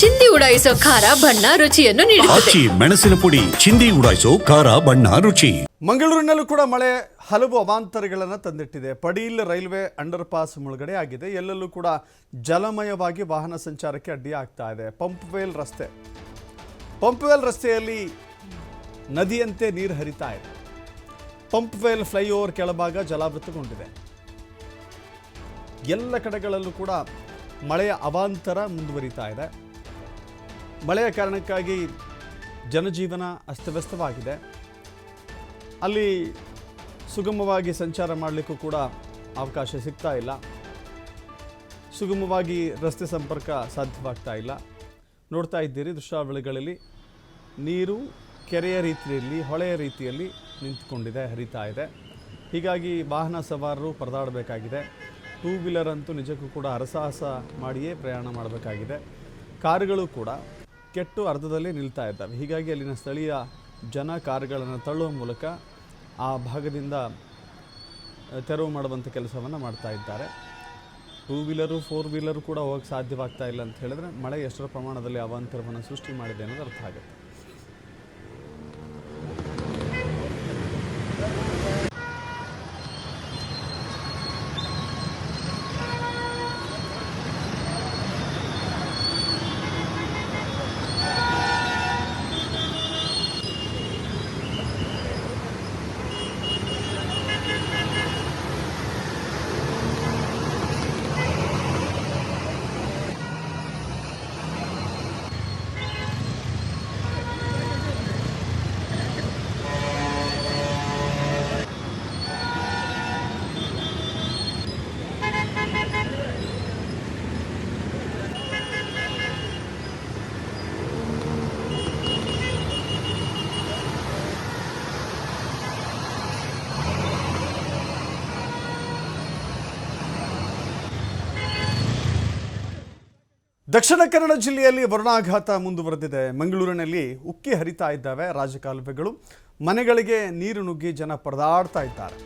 ಚಿಂದಿ ಉಡಾಯಿಸೋ ಖಾರ ಬಣ್ಣ ರುಚಿಯನ್ನು ನೀಡುತ್ತದೆ. ಆಚಿ ಮೆಣಸಿನ ಪುಡಿ ಚಿಂದಿ ಉಡಾಯಿಸೋ ಖಾರ ಬಣ್ಣ ರುಚಿ. ಮಂಗಳೂರಿನಲ್ಲೂ ಕೂಡ ಮಳೆ ಹಲವು ಅವಾಂತರಗಳನ್ನು ತಂದಿಟ್ಟಿದೆ. ಪಡೀಲ್ ರೈಲ್ವೆ ಅಂಡರ್ ಪಾಸ್ ಮುಳುಗಡೆ ಆಗಿದೆ. ಎಲ್ಲೆಲ್ಲೂ ಕೂಡ ಜಲಮಯವಾಗಿ ವಾಹನ ಸಂಚಾರಕ್ಕೆ ಅಡ್ಡಿ ಆಗ್ತಾ ಇದೆ. ಪಂಪ್ವೇಲ್ ರಸ್ತೆ. ಪಂಪ್ವೇಲ್ ರಸ್ತೆಯಲ್ಲಿ ನದಿಯಂತೆ ನೀರು ಹರಿತಾ ಇದೆ. ಪಂಪ್ವೇಲ್ ಫ್ಲೈಓವರ್ ಕೆಳಭಾಗ ಜಲಾವೃತಗೊಂಡಿದೆ. ಎಲ್ಲ ಕಡೆಗಳಲ್ಲೂ ಕೂಡ ಮಳೆಯ ಅವಾಂತರ ಮುಂದುವರಿತಾ ಇದೆ. ಮಳೆಯ ಕಾರಣಕ್ಕಾಗಿ ಜನಜೀವನ ಅಸ್ತವ್ಯಸ್ತವಾಗಿದೆ. ಅಲ್ಲಿ ಸುಗಮವಾಗಿ ಸಂಚಾರ ಮಾಡಲಿಕ್ಕೂ ಕೂಡ ಅವಕಾಶ ಸಿಗ್ತಾ ಇಲ್ಲ. ಸುಗಮವಾಗಿ ರಸ್ತೆ ಸಂಪರ್ಕ ಸಾಧ್ಯವಾಗ್ತಾ ಇಲ್ಲ. ನೋಡ್ತಾ ಇದ್ದೀರಿ ದೃಶ್ಯಾವಳಿಗಳಲ್ಲಿ. ನೀರು ಕೆರೆಯ ರೀತಿಯಲ್ಲಿ, ಹೊಳೆಯ ರೀತಿಯಲ್ಲಿ ನಿಂತುಕೊಂಡಿದೆ, ಹರಿತಾ ಇದೆ. ಹೀಗಾಗಿ ವಾಹನ ಸವಾರರು ಪರದಾಡಬೇಕಾಗಿದೆ. ಟೂ ವೀಲರ್ ಅಂತೂ ನಿಜಕ್ಕೂ ಕೂಡ ಹರಸಾಹಸ ಮಾಡಿಯೇ ಪ್ರಯಾಣ ಮಾಡಬೇಕಾಗಿದೆ. ಕಾರುಗಳು ಕೂಡ ಕೆಟ್ಟು ಅರ್ಧದಲ್ಲಿ ನಿಲ್ತಾ ಇದ್ದಾವೆ. ಹೀಗಾಗಿ ಅಲ್ಲಿನ ಸ್ಥಳೀಯ ಜನ ಕಾರ್ಗಳನ್ನು ತಳ್ಳುವ ಮೂಲಕ ಆ ಭಾಗದಿಂದ ತೆರವು ಮಾಡುವಂಥ ಕೆಲಸವನ್ನು ಮಾಡ್ತಾ ಇದ್ದಾರೆ. ಟೂ ವೀಲರು, ಫೋರ್ ವೀಲರು ಕೂಡ ಹೋಗಕ್ಕೆ ಸಾಧ್ಯವಾಗ್ತಾ ಇಲ್ಲ ಅಂತ ಹೇಳಿದ್ರೆ ಮಳೆ ಎಷ್ಟರ ಪ್ರಮಾಣದಲ್ಲಿ ಅವಾಂತರವನ್ನು ಸೃಷ್ಟಿ ಮಾಡಿದೆ ಅನ್ನೋದು ಅರ್ಥ ಆಗುತ್ತೆ. ದಕ್ಷಿಣ ಕನ್ನಡ ಜಿಲ್ಲೆಯಲ್ಲಿ ವರುಣಾಘಾತ ಮುಂದುವರೆದಿದೆ. ಮಂಗಳೂರಿನಲ್ಲಿ ಉಕ್ಕಿ ಹರಿತಾ ಇದ್ದಾವೆ ರಾಜಕಾಲುವೆಗಳು. ಮನೆಗಳಿಗೆ ನೀರು ನುಗ್ಗಿ ಜನ ಪರದಾಡ್ತಾ ಇದ್ದಾರೆ.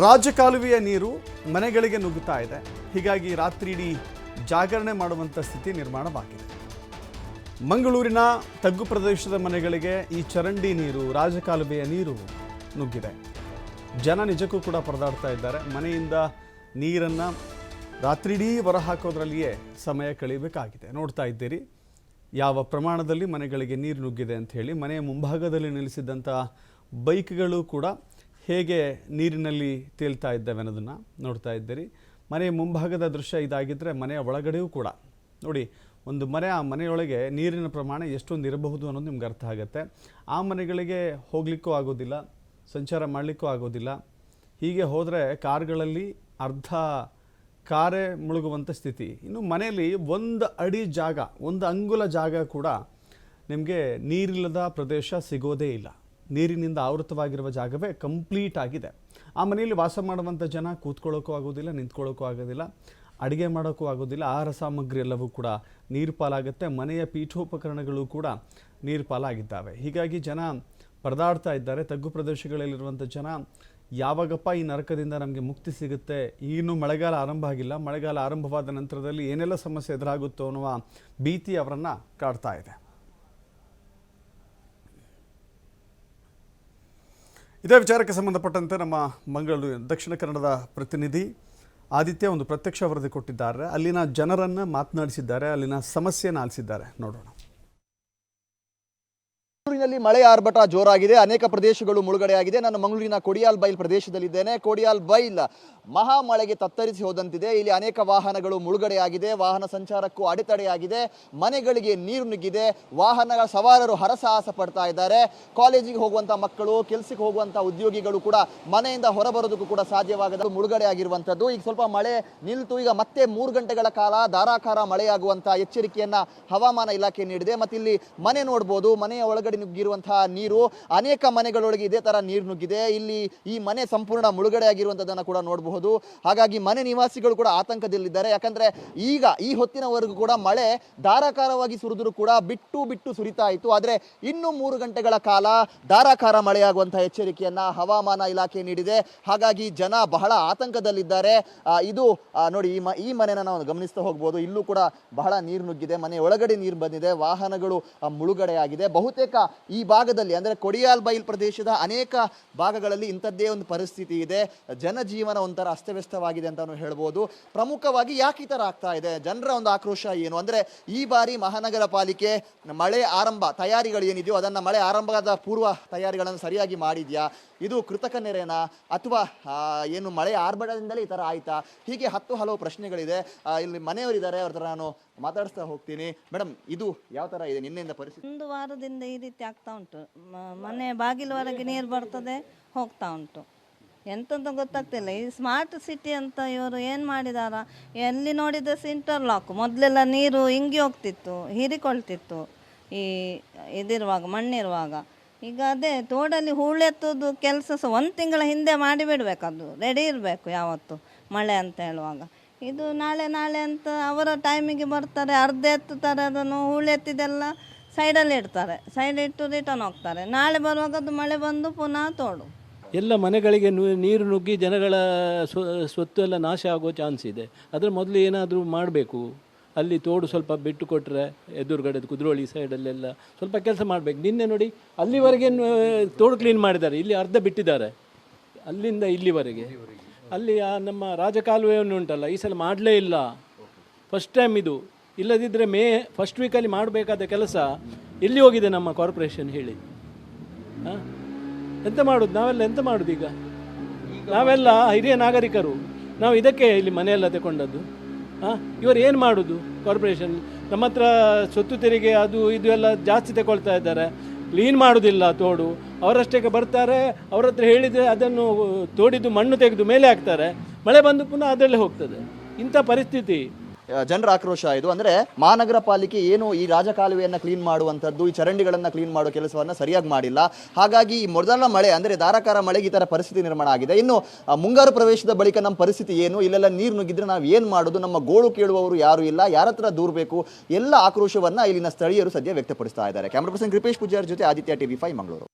ರಾಜಕಾಲುವೆಯ ನೀರು ಮನೆಗಳಿಗೆ ನುಗ್ಗುತ್ತಾ ಇದೆ. ಹೀಗಾಗಿ ರಾತ್ರಿ ಇಡೀ ಜಾಗರಣೆ ಮಾಡುವಂಥ ಸ್ಥಿತಿ ನಿರ್ಮಾಣವಾಗಿದೆ. ಮಂಗಳೂರಿನ ತಗ್ಗು ಪ್ರದೇಶದ ಮನೆಗಳಿಗೆ ಈ ಚರಂಡಿ ನೀರು, ರಾಜಕಾಲುವೆಯ ನೀರು ನುಗ್ಗಿದೆ. ಜನ ನಿಜಕ್ಕೂ ಕೂಡ ಪರದಾಡ್ತಾ ಇದ್ದಾರೆ. ಮನೆಯಿಂದ ನೀರನ್ನು ರಾತ್ರಿಡೀ ಹೊರ ಹಾಕೋದ್ರಲ್ಲಿಯೇ ಸಮಯ ಕಳೀಬೇಕಾಗಿದೆ. ನೋಡ್ತಾ ಇದ್ದೀರಿ. ಯಾವ ಪ್ರಮಾಣದಲ್ಲಿ ಮನೆಗಳಿಗೆ ನೀರು ನುಗ್ಗಿದೆ ಅಂತ ಹೇಳಿ, ಮನೆಯ ಮುಂಭಾಗದಲ್ಲಿ ನಿಲ್ಲಿಸಿದ್ದಂಥ ಬೈಕ್ಗಳು ಕೂಡ ಹೇಗೆ ನೀರಿನಲ್ಲಿ ತೇಲ್ತಾ ಇದ್ದಾವೆ ಅನ್ನೋದನ್ನು ನೋಡ್ತಾ ಇದ್ದೀರಿ. ಮನೆಯ ಮುಂಭಾಗದ ದೃಶ್ಯ ಇದಾಗಿದ್ದರೆ ಮನೆಯ ಒಳಗಡೆಯೂ ಕೂಡ. ನೋಡಿ, ಒಂದು ಮನೆ, ಆ ಮನೆಯೊಳಗೆ ನೀರಿನ ಪ್ರಮಾಣ ಎಷ್ಟೊಂದು ಇರಬಹುದು ಅನ್ನೋದು ನಿಮ್ಗೆ ಅರ್ಥ ಆಗುತ್ತೆ. ಆ ಮನೆಗಳಿಗೆ ಹೋಗಲಿಕ್ಕೂ ಆಗೋದಿಲ್ಲ, ಸಂಚಾರ ಮಾಡಲಿಕ್ಕೂ ಆಗೋದಿಲ್ಲ. ಹೀಗೆ ಹೋದರೆ ಕಾರ್ಗಳಲ್ಲಿ ಅರ್ಧ ಕಾರೇ ಮುಳುಗುವಂಥ ಸ್ಥಿತಿ. ಇನ್ನು ಮನೆಯಲ್ಲಿ ಒಂದು ಅಡಿ ಜಾಗ, ಒಂದು ಅಂಗುಲ ಜಾಗ ಕೂಡ ನಿಮಗೆ ನೀರಿಲ್ಲದ ಪ್ರದೇಶ ಸಿಗೋದೇ ಇಲ್ಲ. ನೀರಿನಿಂದ ಆವೃತವಾಗಿರುವ ಜಾಗವೇ ಕಂಪ್ಲೀಟ್ ಆಗಿದೆ. ಆ ಮನೆಯಲ್ಲಿ ವಾಸ ಮಾಡುವಂಥ ಜನ ಕೂತ್ಕೊಳ್ಳೋಕ್ಕೂ ಆಗೋದಿಲ್ಲ ನಿಂತ್ಕೊಳ್ಳೋಕ್ಕೂ ಆಗೋದಿಲ್ಲ, ಅಡುಗೆ ಮಾಡೋಕ್ಕೂ ಆಗೋದಿಲ್ಲ. ಆಹಾರ ಸಾಮಗ್ರಿ ಎಲ್ಲವೂ ಕೂಡ ನೀರು ಪಾಲಾಗುತ್ತೆ. ಮನೆಯ ಪೀಠೋಪಕರಣಗಳು ಕೂಡ ನೀರು ಪಾಲಾಗಿದ್ದಾವೆ. ಹೀಗಾಗಿ ಜನ ಪರದಾಡ್ತಾ ಇದ್ದಾರೆ. ತಗ್ಗು ಪ್ರದೇಶಗಳಲ್ಲಿರುವಂಥ ಜನ ಯಾವಾಗಪ್ಪ ಈ ನರಕದಿಂದ ನಮಗೆ ಮುಕ್ತಿ ಸಿಗುತ್ತೆ? ಇನ್ನೂ ಮಳೆಗಾಲ ಆರಂಭ ಆಗಿಲ್ಲ. ಮಳೆಗಾಲ ಆರಂಭವಾದ ನಂತರದಲ್ಲಿ ಏನೆಲ್ಲ ಸಮಸ್ಯೆ ಎದುರಾಗುತ್ತೋ ಅನ್ನುವ ಭೀತಿ ಅವರನ್ನು ಕಾಡ್ತಾ ಇದೆ. ಇದೇ ವಿಚಾರಕ್ಕೆ ಸಂಬಂಧಪಟ್ಟಂತೆ ನಮ್ಮ ಮಂಗಳೂರು, ದಕ್ಷಿಣ ಕನ್ನಡದ ಪ್ರತಿನಿಧಿ ಆದಿತ್ಯ ಒಂದು ಪ್ರತ್ಯಕ್ಷ ವರದಿ ಕೊಟ್ಟಿದ್ದಾರೆ. ಅಲ್ಲಿನ ಜನರನ್ನು ಮಾತನಾಡಿಸಿದ್ದಾರೆ. ಅಲ್ಲಿನ ಸಮಸ್ಯೆಯನ್ನು ಆಲಿಸಿದ್ದಾರೆ. ನೋಡೋಣ. ಮಂಗಳೂರಿನಲ್ಲಿ ಮಳೆ ಆರ್ಭಟ ಜೋರಾಗಿದೆ. ಅನೇಕ ಪ್ರದೇಶಗಳು ಮುಳುಗಡೆಯಾಗಿದೆ. ನಾನು ಮಂಗಳೂರಿನ ಕೊಡಿಯಾಲ್ ಬೈಲ್ ಪ್ರದೇಶದಲ್ಲಿದ್ದೇನೆ. ಕೊಡಿಯಾಲ್ ಬೈಲ್ ಮಹಾ ಮಳೆಗೆ ತತ್ತರಿಸಿ ಹೋದಂತಿದೆ. ಇಲ್ಲಿ ಅನೇಕ ವಾಹನಗಳು ಮುಳುಗಡೆಯಾಗಿದೆ. ವಾಹನ ಸಂಚಾರಕ್ಕೂ ಅಡೆತಡೆಯಾಗಿದೆ. ಮನೆಗಳಿಗೆ ನೀರು ನುಗ್ಗಿದೆ. ವಾಹನಗಳ ಸವಾರರು ಹರಸಾಹಸ ಪಡ್ತಾ ಇದ್ದಾರೆ. ಕಾಲೇಜಿಗೆ ಹೋಗುವಂತ ಮಕ್ಕಳು, ಕೆಲಸಕ್ಕೆ ಹೋಗುವಂತ ಉದ್ಯೋಗಿಗಳು ಕೂಡ ಮನೆಯಿಂದ ಹೊರಬರೋದಕ್ಕೂ ಕೂಡ ಸಾಧ್ಯವಾಗದ ಮುಳುಗಡೆ ಆಗಿರುವಂತದ್ದು ಈಗ ಸ್ವಲ್ಪ ಮಳೆ ನಿಲ್ತು. ಈಗ ಮತ್ತೆ ಮೂರು ಗಂಟೆಗಳ ಕಾಲ ಧಾರಾಕಾರ ಮಳೆಯಾಗುವಂತ ಎಚ್ಚರಿಕೆಯನ್ನ ಹವಾಮಾನ ಇಲಾಖೆ ನೀಡಿದೆ. ಮತ್ತೆ ಇಲ್ಲಿ ಮನೆ ನೋಡ್ಬೋದು. ಮನೆಯ ಒಳಗಡೆ ನುಗ್ಗಿರುವಂತಹ ನೀರು. ಅನೇಕ ಮನೆಗಳೊಳಗೆ ಇದೇ ತರ ನೀರು ನುಗ್ಗಿದೆ. ಇಲ್ಲಿ ಈ ಮನೆ ಸಂಪೂರ್ಣ ಮುಳುಗಡೆ ಆಗಿರುವಂತದನ್ನ ಕೂಡ ನೋಡಬಹುದು. ಹಾಗಾಗಿ ಮನೆ ನಿವಾಸಿಗಳು ಕೂಡ ಆತಂಕದಲ್ಲಿದ್ದಾರೆ. ಯಾಕಂದ್ರೆ ಈಗ ಈ ಹೊತ್ತಿನವರೆಗೂ ಕೂಡ ಮಳೆ ಧಾರಾಕಾರವಾಗಿ ಸುರಿದ್ರು ಕೂಡ ಬಿಟ್ಟು ಬಿಟ್ಟು ಸುರಿತಾ ಇತ್ತು. ಆದ್ರೆ ಇನ್ನು ಮೂರು ಗಂಟೆಗಳ ಕಾಲ ಧಾರಾಕಾರ ಮಳೆಯಾಗುವಂತಹ ಎಚ್ಚರಿಕೆಯನ್ನ ಹವಾಮಾನ ಇಲಾಖೆ ನೀಡಿದೆ. ಹಾಗಾಗಿ ಜನ ಬಹಳ ಆತಂಕದಲ್ಲಿದ್ದಾರೆ. ಇದು ನೋಡಿ ಈ ಮ, ಈ ಮನೆನ ನಾವು ಗಮನಿಸ್ತಾ ಹೋಗ್ಬೋದು. ಇಲ್ಲೂ ಕೂಡ ಬಹಳ ನೀರು ನುಗ್ಗಿದೆ. ಮನೆ ಒಳಗಡೆ ನೀರು ಬಂದಿದೆ. ವಾಹನಗಳು ಮುಳುಗಡೆಯಾಗಿದೆ. ಬಹುತೇಕ ಈ ಭಾಗದಲ್ಲಿ, ಅಂದರೆ ಕೊಡಿಯಾಲ್ ಬೈಲ್ ಪ್ರದೇಶದ ಅನೇಕ ಭಾಗಗಳಲ್ಲಿ ಇಂಥದ್ದೇ ಒಂದು ಪರಿಸ್ಥಿತಿ ಇದೆ. ಜನಜೀವನ ಒಂಥರ ಅಸ್ತವ್ಯಸ್ತವಾಗಿದೆ ಅಂತಲೂ ಹೇಳ್ಬೋದು. ಪ್ರಮುಖವಾಗಿ ಯಾಕೆ ಈ ಥರ ಆಗ್ತಾ ಇದೆ? ಜನರ ಒಂದು ಆಕ್ರೋಶ ಏನು? ಅಂದರೆ ಈ ಬಾರಿ ಮಹಾನಗರ ಪಾಲಿಕೆ ಮಳೆ ಆರಂಭ ತಯಾರಿಗಳು ಏನಿದೆಯೋ ಅದನ್ನ ಮಳೆ ಆರಂಭದ ಪೂರ್ವ ತಯಾರಿಗಳನ್ನು ಸರಿಯಾಗಿ ಮಾಡಿದ್ಯಾ? ಇದು ಕೃತಕ ನೆರೆನಾ? ಅಥವಾ ಏನು ಮಳೆ ಆರ್ಭಟದಿಂದಲೇ ಈ ಥರ ಆಯಿತಾ? ಹೀಗೆ ಹತ್ತು ಹಲವು ಪ್ರಶ್ನೆಗಳಿದೆ. ಇಲ್ಲಿ ಮನೆಯವರಿದ್ದಾರೆ, ಅವ್ರ ಥರ ನಾನು ಮಾತಾಡಿಸ್ತಾ ಹೋಗ್ತೀನಿ. ಮೇಡಮ್, ಇದು ಯಾವ ಥರ ಇದೆ ನಿನ್ನೆಯಿಂದ ಪರಿಸ್ಥಿತಿ ಒಂದು ವಾರದಿಂದ ಈ ರೀತಿ ಆಗ್ತಾ ಉಂಟು. ಮನೆ ಬಾಗಿಲವರೆಗೆ ನೀರು ಬರ್ತದೆ, ಹೋಗ್ತಾ ಉಂಟು. ಎಂತಂತ ಗೊತ್ತಾಗ್ತಿಲ್ಲ. ಈ ಸ್ಮಾರ್ಟ್ ಸಿಟಿ ಅಂತ ಇವರು ಏನು ಮಾಡಿದಾರ? ಎಲ್ಲಿ ನೋಡಿದ್ರೆ ಇಂಟರ್ಲಾಕ್ ಮೊದಲೆಲ್ಲ ನೀರು ಇಂಗಿ ಹೋಗ್ತಿತ್ತು, ಹೀರಿಕೊಳ್ತಿತ್ತು ಈ ಇದಿರುವಾಗ, ಮಣ್ಣಿರುವಾಗ. ಈಗ ಅದೇ, ತೋಡಲ್ಲಿ ಹೂಳೆತ್ತೋದು ಕೆಲಸ ಸಹ ಒಂದು ತಿಂಗಳ ಹಿಂದೆ ಮಾಡಿಬಿಡ್ಬೇಕು ಅದು. ರೆಡಿ ಇರಬೇಕು ಯಾವತ್ತು, ಮಳೆ ಅಂತ ಹೇಳುವಾಗ. ಇದು ನಾಳೆ ನಾಳೆ ಅಂತ ಅವರ ಟೈಮಿಗೆ ಬರ್ತಾರೆ, ಅರ್ಧ ಎತ್ತುತ್ತಾರೆ ಅದನ್ನು ಹೂಳೆತ್ತಿದೆಲ್ಲ ಸೈಡಲ್ಲಿ ಇಡ್ತಾರೆ. ಸೈಡ್ ಇಟ್ಟು ರಿಟರ್ನ್ ಹೋಗ್ತಾರೆ. ನಾಳೆ ಬರುವಾಗ ಅದು ಮಳೆ ಬಂದು ಪುನಃ ತೋಡು. ಎಲ್ಲ ಮನೆಗಳಿಗೆ ನೀರು ನುಗ್ಗಿ ಜನಗಳ ಸ್ವ, ಸ್ವತ್ತು ಎಲ್ಲ ನಾಶ ಆಗೋ ಚಾನ್ಸ್ ಇದೆ. ಅದರ ಮೊದಲು ಏನಾದರೂ ಮಾಡಬೇಕು. ಅಲ್ಲಿ ತೋಡು ಸ್ವಲ್ಪ ಬಿಟ್ಟು ಕೊಟ್ಟರೆ ಎದುರುಗಡೆ ಕುದ್ರೋಳಿ ಸೈಡಲ್ಲೆಲ್ಲ ಸ್ವಲ್ಪ ಕೆಲಸ ಮಾಡಬೇಕು. ನಿನ್ನೆ ನೋಡಿ ಅಲ್ಲಿವರೆಗೆ ತೋಡು ಕ್ಲೀನ್ ಮಾಡಿದ್ದಾರೆ. ಇಲ್ಲಿ ಅರ್ಧ ಬಿಟ್ಟಿದ್ದಾರೆ. ಅಲ್ಲಿಂದ ಇಲ್ಲಿವರೆಗೆ. ಅಲ್ಲಿ ಆ ನಮ್ಮ ರಾಜಕಾಲುವೆಯನ್ನು ಉಂಟಲ್ಲ ಈ ಸಲ ಮಾಡಲೇ ಇಲ್ಲ. ಫಸ್ಟ್ ಟೈಮ್ ಇದು. ಇಲ್ಲದಿದ್ದರೆ ಮೇ ಫಸ್ಟ್ ವೀಕಲ್ಲಿ ಮಾಡಬೇಕಾದ ಕೆಲಸ ಎಲ್ಲಿ ಹೋಗಿದೆ ನಮ್ಮ ಕಾರ್ಪೊರೇಷನ್ ಹೇಳಿ. ಹಾಂ? ಎಂತ ಮಾಡೋದು? ನಾವೆಲ್ಲ ಎಂತ ಮಾಡೋದು ಈಗ? ನಾವೆಲ್ಲ ಹಿರಿಯ ನಾಗರಿಕರು. ನಾವು ಇದಕ್ಕೆ ಇಲ್ಲಿ ಮನೆಯೆಲ್ಲ ತಗೊಂಡದ್ದು ಹಾಂ? ಇವರು ಏನು ಮಾಡೋದು ಕಾರ್ಪೊರೇಷನ್ ನಮ್ಮ ಹತ್ರ ಸೊತ್ತು ತೆರಿಗೆ, ಅದು ಇದು ಎಲ್ಲ ಜಾಸ್ತಿ ತಗೊಳ್ತಾ ಇದ್ದಾರೆ. ಕ್ಲೀನ್ ಮಾಡೋದಿಲ್ಲ ತೋಡು. ಅವರಷ್ಟಕ್ಕೆ ಬರ್ತಾರೆ, ಅವ್ರ ಹತ್ರ ಹೇಳಿದರೆ ಅದನ್ನು ತೋಡಿದ್ದು ಮಣ್ಣು ತೆಗೆದು ಮೇಲೆ ಹಾಕ್ತಾರೆ. ಮಳೆ ಬಂದು ಪುನಃ ಅದರಲ್ಲೇ ಹೋಗ್ತದೆ. ಇಂಥ ಪರಿಸ್ಥಿತಿ. ಜನರ ಆಕ್ರೋಶ ಇದು. ಅಂದ್ರೆ ಮಹಾನಗರ ಪಾಲಿಕೆ ಏನು ಈ ರಾಜಕಾಲುವೆಯನ್ನ ಕ್ಲೀನ್ ಮಾಡುವಂಥದ್ದು, ಈ ಚರಂಡಿಗಳನ್ನ ಕ್ಲೀನ್ ಮಾಡೋ ಕೆಲಸವನ್ನ ಸರಿಯಾಗಿ ಮಾಡಿಲ್ಲ. ಹಾಗಾಗಿ ಈ ಮೊದಲ ಮಳೆ ಅಂದ್ರೆ ಧಾರಾಕಾರ ಮಳೆಗೆ ಈ ತರ ಪರಿಸ್ಥಿತಿ ನಿರ್ಮಾಣ ಆಗಿದೆ. ಇನ್ನು ಮುಂಗಾರು ಪ್ರವೇಶದ ಬಳಿಕ ನಮ್ಮ ಪರಿಸ್ಥಿತಿ ಏನು? ಇಲ್ಲೆಲ್ಲ ನೀರು ನುಗ್ಗಿದ್ರೆ ನಾವು ಏನು ಮಾಡೋದು? ನಮ್ಮ ಗೋಳು ಕೇಳುವವರು ಯಾರು ಇಲ್ಲ? ಯಾರ ಹತ್ರ ದೂರಬೇಕು ಎಲ್ಲ ಆಕ್ರೋಶವನ್ನ ಇಲ್ಲಿನ ಸ್ಥಳೀಯರು ಸದ್ಯ ವ್ಯಕ್ತಪಡಿಸ್ತಾ ಇದ್ದಾರೆ. ಕ್ಯಾಮ್ರಾ ಪರ್ಸನ್ ಕೃಪೇಶ್ ಪೂಜಾರ್ ಜೊತೆ ಆದಿತ್ಯ ಟಿವಿ ಫೈವ್, ಮಂಗಳೂರು.